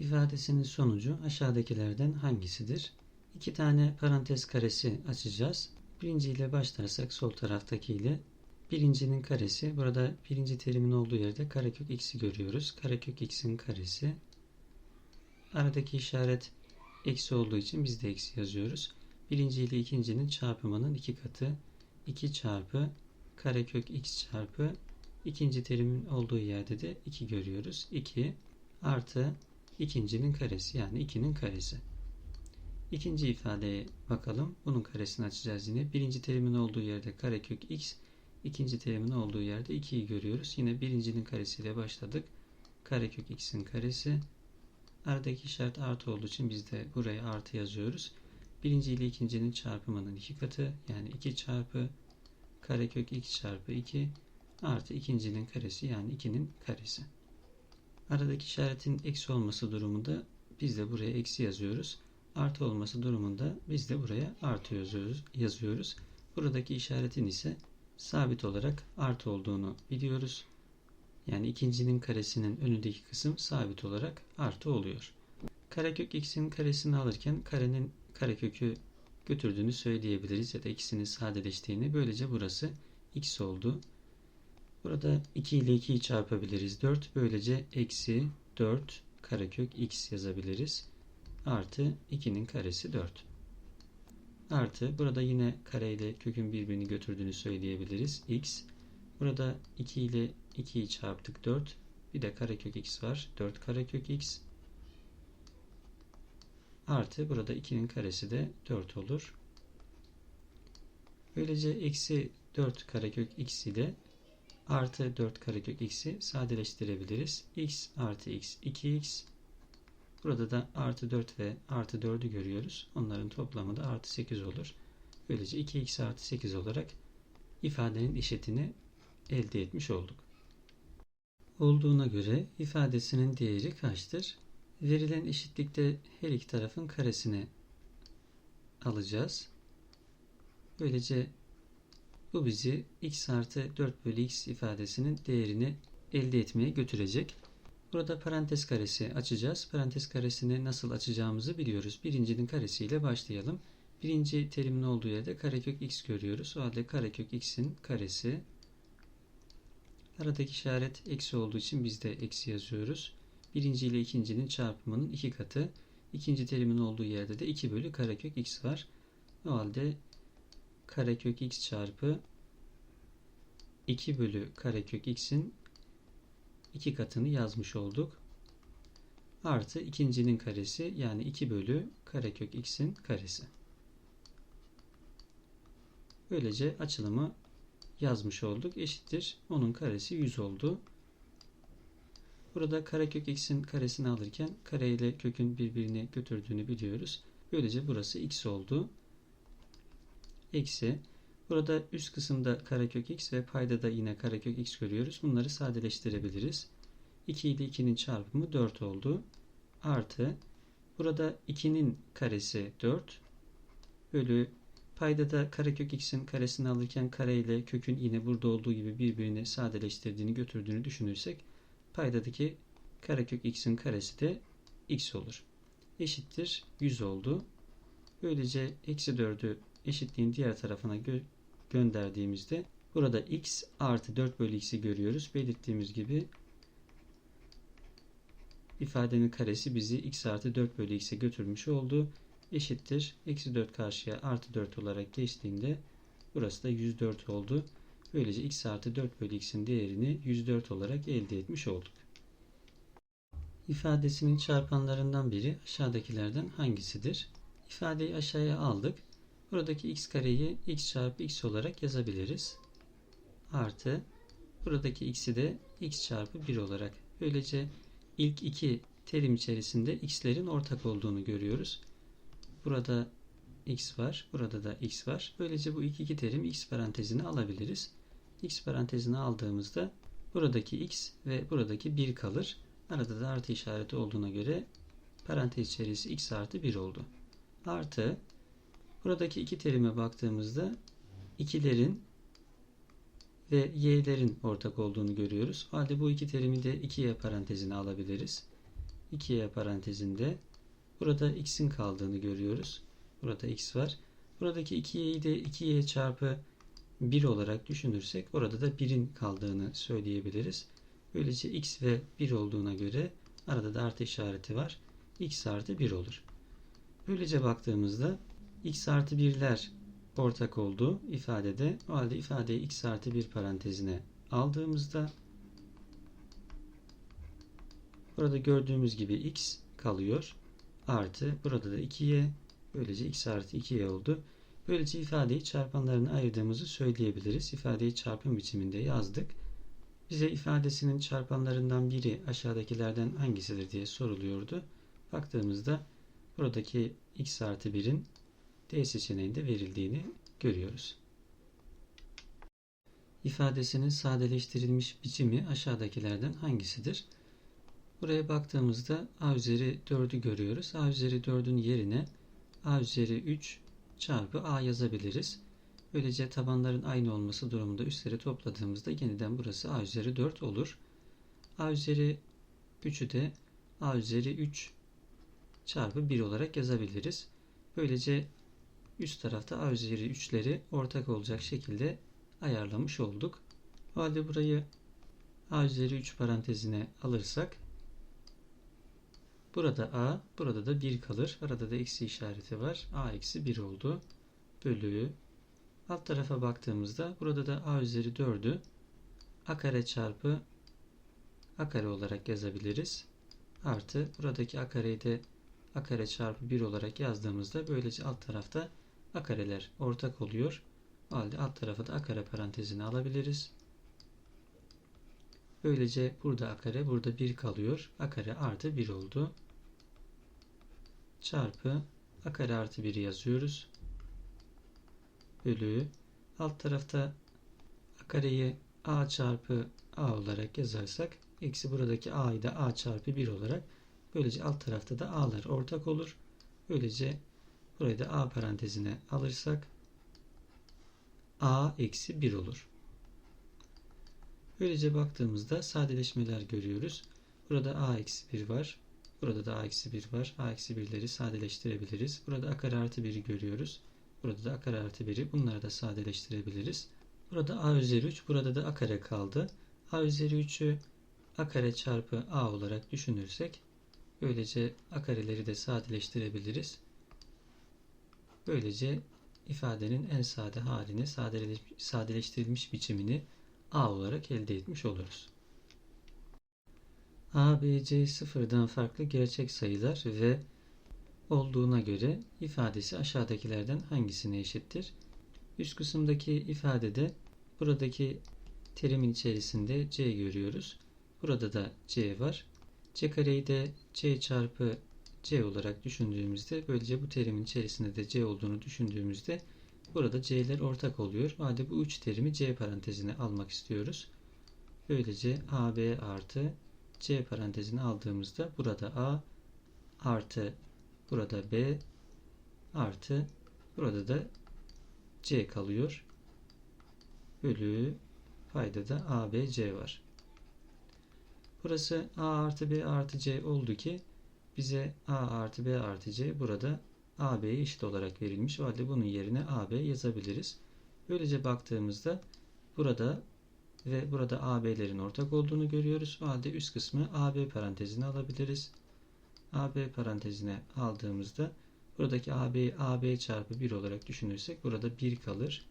ifadesinin sonucu aşağıdakilerden hangisidir? İki tane parantez karesi açacağız. Birinci ile başlarsak sol taraftaki ile birincinin karesi. Burada birinci terimin olduğu yerde karekök x'i görüyoruz. Karekök x'in karesi. Aradaki işaret eksi olduğu için biz de eksi yazıyoruz. Birinci ile ikincinin çarpımının iki katı. 2 çarpı karekök x çarpı ikinci terimin olduğu yerde de 2 görüyoruz. 2 artı ikincinin karesi yani 2'nin karesi. İkinci ifadeye bakalım. Bunun karesini açacağız yine. Birinci terimin olduğu yerde karekök x, ikinci terimin olduğu yerde 2'yi görüyoruz. Yine birincinin karesiyle başladık. Karekök x'in karesi. Aradaki işaret artı olduğu için biz de buraya artı yazıyoruz. Birinci ile ikincinin çarpımının iki katı yani 2 çarpı karekök x çarpı 2 artı ikincinin karesi yani 2'nin karesi. Aradaki işaretin eksi olması durumunda biz de buraya eksi yazıyoruz. Artı olması durumunda biz de buraya artı yazıyoruz. Buradaki işaretin ise sabit olarak artı olduğunu biliyoruz. Yani ikincinin karesinin önündeki kısım sabit olarak artı oluyor. Karekök x'in karesini alırken karenin karekökü götürdüğünü söyleyebiliriz ya da ikisinin sadeleştiğini. Böylece burası x oldu. Burada 2 ile 2'yi çarpabiliriz. 4. Böylece eksi 4 karekök x yazabiliriz. Artı 2'nin karesi 4. Artı burada yine kare ile kökün birbirini götürdüğünü söyleyebiliriz. x. Burada 2 ile 2'yi çarptık 4. Bir de karekök x var. 4 karekök x. Artı burada 2'nin karesi de 4 olur. Böylece eksi 4 karekök x ile artı 4 karekök x'i sadeleştirebiliriz. x artı x 2x. Burada da artı 4 ve artı 4'ü görüyoruz. Onların toplamı da artı 8 olur. Böylece 2x artı 8 olarak ifadenin eşitini elde etmiş olduk. Olduğuna göre ifadesinin değeri kaçtır? Verilen eşitlikte her iki tarafın karesini alacağız. Böylece bu bizi x artı 4 bölü x ifadesinin değerini elde etmeye götürecek. Burada parantez karesi açacağız. Parantez karesini nasıl açacağımızı biliyoruz. Birincinin karesiyle başlayalım. Birinci terimin olduğu yerde karekök x görüyoruz. O halde karekök x'in karesi. Aradaki işaret eksi olduğu için biz de eksi yazıyoruz. Birinci ile ikincinin çarpımının iki katı. İkinci terimin olduğu yerde de 2 bölü karekök x var. O halde karekök x çarpı 2 bölü karekök x'in iki katını yazmış olduk. Artı ikincinin karesi yani 2 bölü karekök x'in karesi. Böylece açılımı yazmış olduk. Eşittir. Onun karesi 100 oldu. Burada karekök x'in karesini alırken kare ile kökün birbirini götürdüğünü biliyoruz. Böylece burası x oldu. Eksi. Burada üst kısımda karekök x ve payda da yine karekök x görüyoruz. Bunları sadeleştirebiliriz. 2 ile 2'nin çarpımı 4 oldu. Artı. Burada 2'nin karesi 4 bölü payda da karekök x'in karesini alırken kare ile kökün yine burada olduğu gibi birbirini sadeleştirdiğini götürdüğünü düşünürsek paydadaki karekök x'in karesi de x olur. Eşittir 100 oldu. Böylece eksi 4'ü eşitliğin diğer tarafına gö gönderdiğimizde burada x artı 4 bölü x'i görüyoruz. Belirttiğimiz gibi ifadenin karesi bizi x artı 4 bölü x'e götürmüş oldu. Eşittir. Eksi 4 karşıya artı 4 olarak geçtiğinde burası da 104 oldu. Böylece x artı 4 bölü x'in değerini 104 olarak elde etmiş olduk. İfadesinin çarpanlarından biri aşağıdakilerden hangisidir? İfadeyi aşağıya aldık. Buradaki x kareyi x çarpı x olarak yazabiliriz. Artı buradaki x'i de x çarpı 1 olarak. Böylece ilk iki terim içerisinde x'lerin ortak olduğunu görüyoruz. Burada x var. Burada da x var. Böylece bu ilk iki terim x parantezine alabiliriz. x parantezine aldığımızda buradaki x ve buradaki 1 kalır. Arada da artı işareti olduğuna göre parantez içerisi x artı 1 oldu. Artı buradaki iki terime baktığımızda ikilerin ve y'lerin ortak olduğunu görüyoruz. O halde bu iki terimi de 2y parantezine alabiliriz. 2y parantezinde burada x'in kaldığını görüyoruz. Burada x var. Buradaki 2y'yi de 2y çarpı 1 olarak düşünürsek orada da 1'in kaldığını söyleyebiliriz. Böylece x ve 1 olduğuna göre arada da artı işareti var. x artı 1 olur. Böylece baktığımızda x artı 1'ler ortak olduğu ifadede o halde ifadeyi x artı 1 parantezine aldığımızda burada gördüğümüz gibi x kalıyor. Artı burada da 2y böylece x artı 2y oldu. Böylece ifadeyi çarpanlarına ayırdığımızı söyleyebiliriz. İfadeyi çarpım biçiminde yazdık. Bize ifadesinin çarpanlarından biri aşağıdakilerden hangisidir diye soruluyordu. Baktığımızda buradaki x artı 1'in D seçeneğinde verildiğini görüyoruz. İfadesinin sadeleştirilmiş biçimi aşağıdakilerden hangisidir? Buraya baktığımızda a üzeri 4'ü görüyoruz. a üzeri 4'ün yerine a üzeri 3 çarpı a yazabiliriz. Böylece tabanların aynı olması durumunda üstleri topladığımızda yeniden burası a üzeri 4 olur. a üzeri 3'ü de a üzeri 3 çarpı 1 olarak yazabiliriz. Böylece üst tarafta a üzeri 3'leri ortak olacak şekilde ayarlamış olduk. O halde burayı a üzeri 3 parantezine alırsak burada a, burada da 1 kalır. Arada da eksi işareti var. a eksi 1 oldu. Bölü. Alt tarafa baktığımızda burada da a üzeri 4'ü a kare çarpı a kare olarak yazabiliriz. Artı buradaki a kareyi de a kare çarpı 1 olarak yazdığımızda böylece alt tarafta a kareler ortak oluyor. O halde alt tarafa da a kare parantezini alabiliriz. Böylece burada a kare burada 1 kalıyor. a kare artı 1 oldu. Çarpı a kare artı 1'i yazıyoruz. Bölü alt tarafta a kareyi a çarpı a olarak yazarsak eksi buradaki a'yı da a çarpı 1 olarak böylece alt tarafta da a'lar ortak olur. Böylece burayı da a parantezine alırsak a eksi 1 olur. Böylece baktığımızda sadeleşmeler görüyoruz. Burada a eksi 1 var. Burada da a eksi 1 var. a eksi 1'leri sadeleştirebiliriz. Burada a kare artı 1'i görüyoruz. Burada da a kare artı 1'i bunları da sadeleştirebiliriz. Burada a üzeri 3. Burada da a kare kaldı. a üzeri 3'ü a kare çarpı a olarak düşünürsek böylece a kareleri de sadeleştirebiliriz. Böylece ifadenin en sade halini sadeleştirilmiş biçimini a olarak elde etmiş oluruz. a, b, c sıfırdan farklı gerçek sayılar ve olduğuna göre ifadesi aşağıdakilerden hangisine eşittir? Üst kısımdaki ifadede buradaki terimin içerisinde c görüyoruz. Burada da c var. c kareyi de c çarpı c olarak düşündüğümüzde böylece bu terimin içerisinde de c olduğunu düşündüğümüzde burada c'ler ortak oluyor. Hadi bu üç terimi c parantezine almak istiyoruz. Böylece ab artı c parantezine aldığımızda burada a artı burada b artı burada da c kalıyor. Bölü payda da a, b, c var. Burası a artı b artı c oldu ki bize a artı b artı c burada a b'ye eşit olarak verilmiş. O halde bunun yerine a b yazabiliriz. Böylece baktığımızda burada ve burada a b'lerin ortak olduğunu görüyoruz. O halde üst kısmı a b parantezine alabiliriz. a b parantezine aldığımızda buradaki a b a b çarpı 1 olarak düşünürsek burada 1 kalır.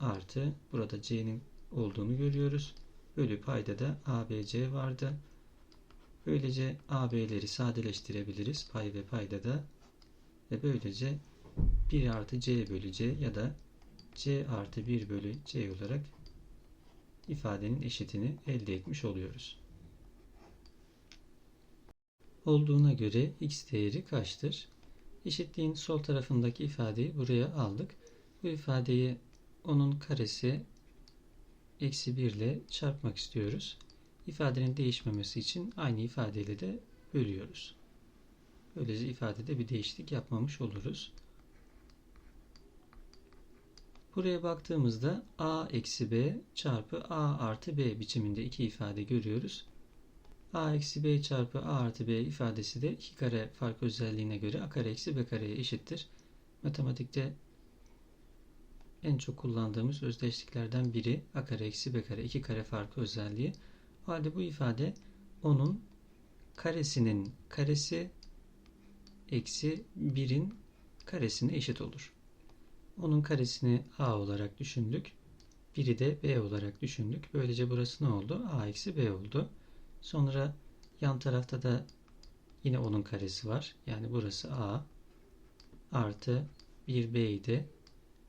Artı burada c'nin olduğunu görüyoruz. Bölü payda da a b c vardı. Böylece AB'leri sadeleştirebiliriz. Pay ve payda da ve böylece 1 artı C bölü C ya da C artı 1 bölü C olarak ifadenin eşitini elde etmiş oluyoruz. Olduğuna göre x değeri kaçtır? Eşitliğin sol tarafındaki ifadeyi buraya aldık. Bu ifadeyi onun karesi eksi 1 ile çarpmak istiyoruz ifadenin değişmemesi için aynı ifadeyle de bölüyoruz. Böylece ifadede bir değişiklik yapmamış oluruz. Buraya baktığımızda a eksi b çarpı a artı b biçiminde iki ifade görüyoruz. a eksi b çarpı a artı b ifadesi de 2 kare fark özelliğine göre a kare eksi b kareye eşittir. Matematikte en çok kullandığımız özdeşliklerden biri a kare eksi b kare 2 kare farkı özelliği. Halde bu ifade onun karesinin karesi eksi 1'in karesine eşit olur. Onun karesini a olarak düşündük. Biri de b olarak düşündük. Böylece burası ne oldu? a eksi b oldu. Sonra yan tarafta da yine onun karesi var. Yani burası a artı 1b idi.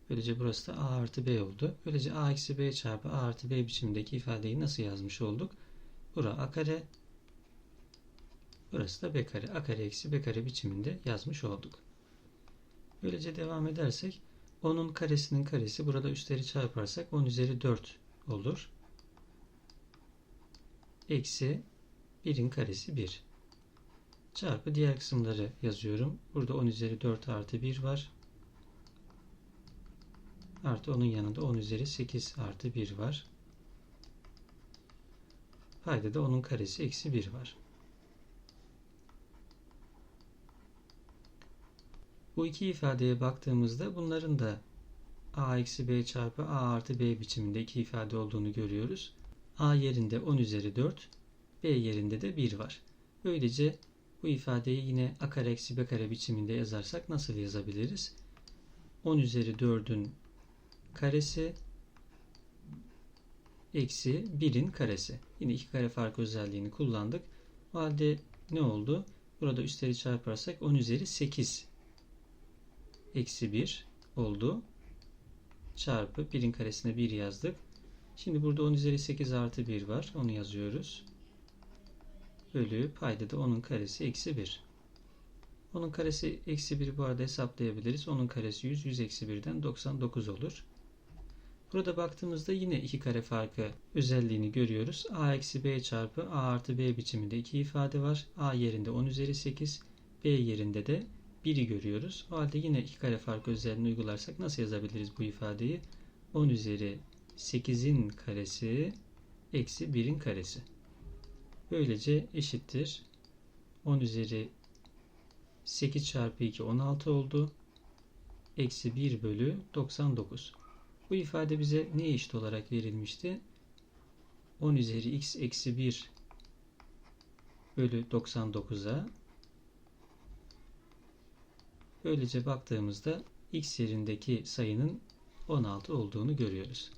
Böylece burası da a artı b oldu. Böylece a eksi b çarpı a artı b biçimindeki ifadeyi nasıl yazmış olduk? Bura a kare Burası da b kare. a kare eksi b kare biçiminde yazmış olduk. Böylece devam edersek onun karesinin karesi burada üstleri çarparsak 10 üzeri 4 olur. Eksi 1'in karesi 1. Çarpı diğer kısımları yazıyorum. Burada 10 üzeri 4 artı 1 var. Artı onun yanında 10 üzeri 8 artı 1 var. Payda da onun karesi eksi 1 var. Bu iki ifadeye baktığımızda bunların da a eksi b çarpı a artı b biçiminde iki ifade olduğunu görüyoruz. a yerinde 10 üzeri 4, b yerinde de 1 var. Böylece bu ifadeyi yine a kare eksi b kare biçiminde yazarsak nasıl yazabiliriz? 10 üzeri 4'ün karesi eksi 1'in karesi. Yine iki kare fark özelliğini kullandık. O halde ne oldu? Burada üstleri çarparsak 10 üzeri 8 eksi 1 oldu. Çarpı 1'in karesine 1 yazdık. Şimdi burada 10 üzeri 8 artı 1 var. Onu yazıyoruz. Bölü payda da 10'un karesi eksi 1. Onun karesi eksi 1 bu arada hesaplayabiliriz. Onun karesi 100. 100 eksi 1'den 99 olur. Burada baktığımızda yine iki kare farkı özelliğini görüyoruz. a eksi b çarpı a artı b biçiminde iki ifade var. a yerinde 10 üzeri 8, b yerinde de 1'i görüyoruz. O halde yine iki kare farkı özelliğini uygularsak nasıl yazabiliriz bu ifadeyi? 10 üzeri 8'in karesi eksi 1'in karesi. Böylece eşittir. 10 üzeri 8 çarpı 2 16 oldu. Eksi 1 bölü 99. Bu ifade bize ne eşit olarak verilmişti? 10 üzeri x eksi 1 bölü 99'a Böylece baktığımızda x yerindeki sayının 16 olduğunu görüyoruz.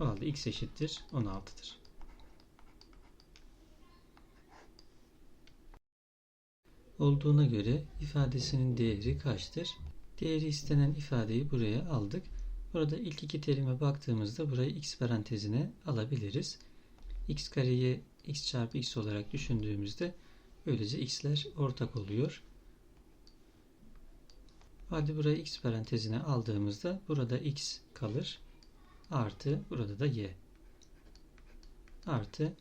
O halde x eşittir 16'dır. Olduğuna göre ifadesinin değeri kaçtır? Değeri istenen ifadeyi buraya aldık. Burada ilk iki terime baktığımızda burayı x parantezine alabiliriz. x kareyi x çarpı x olarak düşündüğümüzde böylece x'ler ortak oluyor. Hadi burayı x parantezine aldığımızda burada x kalır. Artı burada da y. Artı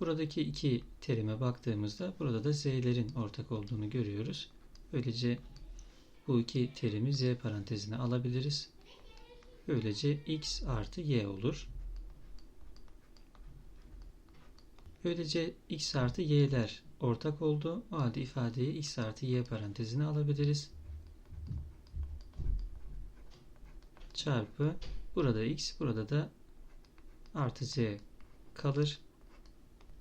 buradaki iki terime baktığımızda burada da z'lerin ortak olduğunu görüyoruz. Böylece bu iki terimi z parantezine alabiliriz. Böylece x artı y olur. Böylece x artı y'ler ortak oldu. O halde ifadeyi x artı y parantezine alabiliriz. Çarpı burada x burada da artı z kalır.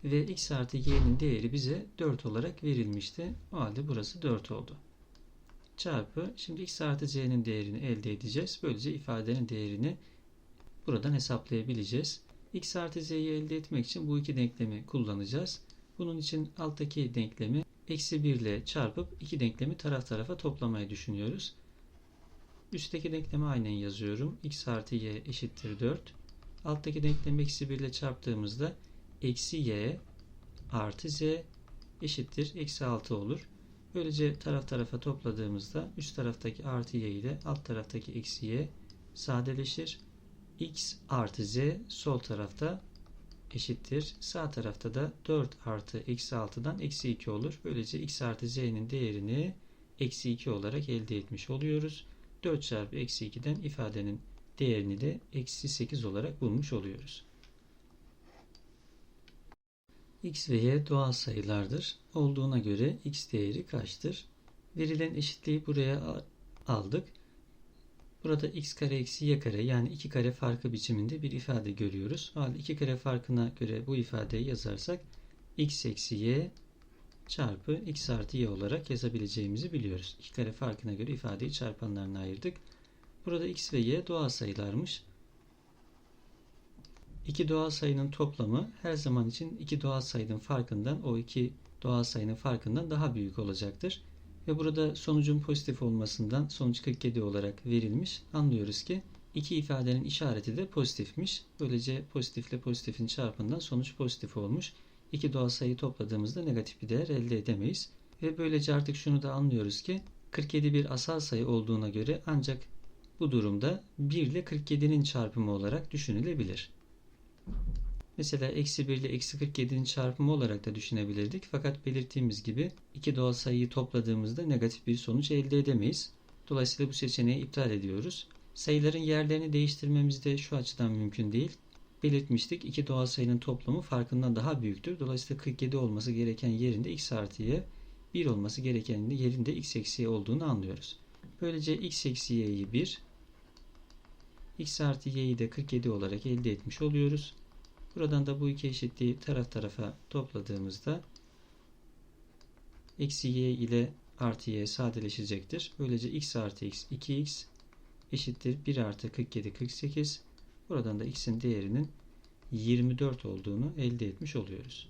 Ve x artı y'nin değeri bize 4 olarak verilmişti. O halde burası 4 oldu çarpı şimdi x artı c'nin değerini elde edeceğiz. Böylece ifadenin değerini buradan hesaplayabileceğiz. x artı z'yi elde etmek için bu iki denklemi kullanacağız. Bunun için alttaki denklemi eksi 1 ile çarpıp iki denklemi taraf tarafa toplamayı düşünüyoruz. Üstteki denklemi aynen yazıyorum. x artı y eşittir 4. Alttaki denklemi eksi 1 ile çarptığımızda eksi y artı z eşittir eksi 6 olur. Böylece taraf tarafa topladığımızda üst taraftaki artı y ile alt taraftaki eksi y sadeleşir. x artı z sol tarafta eşittir. Sağ tarafta da 4 artı eksi 6'dan eksi 2 olur. Böylece x artı z'nin değerini eksi 2 olarak elde etmiş oluyoruz. 4 çarpı eksi 2'den ifadenin değerini de eksi 8 olarak bulmuş oluyoruz. X ve y doğal sayılardır. Olduğuna göre x değeri kaçtır? Verilen eşitliği buraya aldık. Burada x kare eksi y kare yani 2 kare farkı biçiminde bir ifade görüyoruz. Halde 2 kare farkına göre bu ifadeyi yazarsak x eksi y çarpı x artı y olarak yazabileceğimizi biliyoruz. 2 kare farkına göre ifadeyi çarpanlarına ayırdık. Burada x ve y doğal sayılarmış. İki doğal sayının toplamı her zaman için iki doğal sayının farkından o iki doğal sayının farkından daha büyük olacaktır. Ve burada sonucun pozitif olmasından sonuç 47 olarak verilmiş. Anlıyoruz ki iki ifadenin işareti de pozitifmiş. Böylece pozitifle pozitifin çarpımından sonuç pozitif olmuş. İki doğal sayıyı topladığımızda negatif bir değer elde edemeyiz. Ve böylece artık şunu da anlıyoruz ki 47 bir asal sayı olduğuna göre ancak bu durumda 1 ile 47'nin çarpımı olarak düşünülebilir. Mesela eksi 1 ile eksi 47'nin çarpımı olarak da düşünebilirdik. Fakat belirttiğimiz gibi iki doğal sayıyı topladığımızda negatif bir sonuç elde edemeyiz. Dolayısıyla bu seçeneği iptal ediyoruz. Sayıların yerlerini değiştirmemiz de şu açıdan mümkün değil. Belirtmiştik iki doğal sayının toplamı farkından daha büyüktür. Dolayısıyla 47 olması gereken yerinde x artı y 1 olması gereken yerinde x eksi y olduğunu anlıyoruz. Böylece x eksi y'yi 1, x artı y'yi de 47 olarak elde etmiş oluyoruz. Buradan da bu iki eşitliği taraf tarafa topladığımızda eksi y ile artı y sadeleşecektir. Böylece x artı x 2x eşittir 1 artı 47 48. Buradan da x'in değerinin 24 olduğunu elde etmiş oluyoruz.